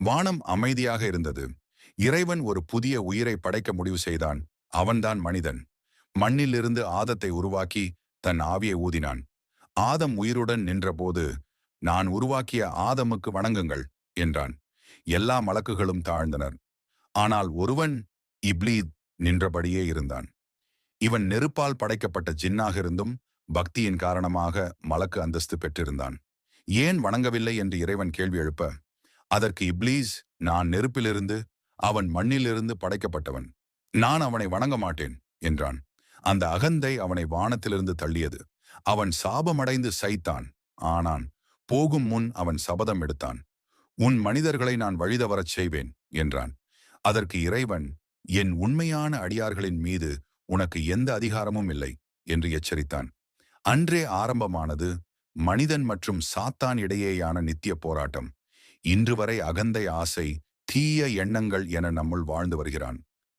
வானம் அமைதியாக இருந்தது. இறைவன் ஒரு புதிய உயிரை படைக்க முடிவு செய்தான். அவன்தான் மனிதன். மண்ணிலிருந்து ஆதத்தை உருவாக்கி தன் ஆவியை ஊதினான். ஆதம் உயிருடன் நின்றபோது நான் உருவாக்கிய ஆதமுக்கு வணங்குங்கள் என்றான். எல்லா மலக்குகளும் தாழ்ந்தனர். ஆனால் ஒருவன் இப்லீத் நின்றபடியே இருந்தான். இவன் நெருப்பால் படைக்கப்பட்ட ஜின்னாக இருந்தும் பக்தியின் காரணமாக மலக்கு அந்தஸ்து பெற்றிருந்தான். ஏன் வணங்கவில்லை? என்று இறைவன் கேள்வி எழுப்ப அதற்கு இப்ளீஸ் நான் நெருப்பிலிருந்து அவன் மண்ணிலிருந்து படைக்கப்பட்டவன். நான் அவனை வணங்க மாட்டேன் என்றான். அந்த அகந்தை அவனை வானத்திலிருந்து தள்ளியது. அவன் சாபமடைந்து சைத்தான் ஆனான் போகும் முன் அவன் சபதம் எடுத்தான். உன் மனிதர்களை நான் வழிதவரச் செய்வேன் என்றான். அதற்கு இறைவன் என் உண்மையான அடியார்களின் மீது உனக்கு எந்த அதிகாரமும் இல்லை என்று எச்சரித்தான். அன்றே ஆரம்பமானது மனிதன் மற்றும் சாத்தான் இடையேயான நித்திய போராட்டம். இன்று வரை அகந்தை ஆசை தீய எண்ணங்கள் என நம்முள் வாழ்ந்து வருகிறான்.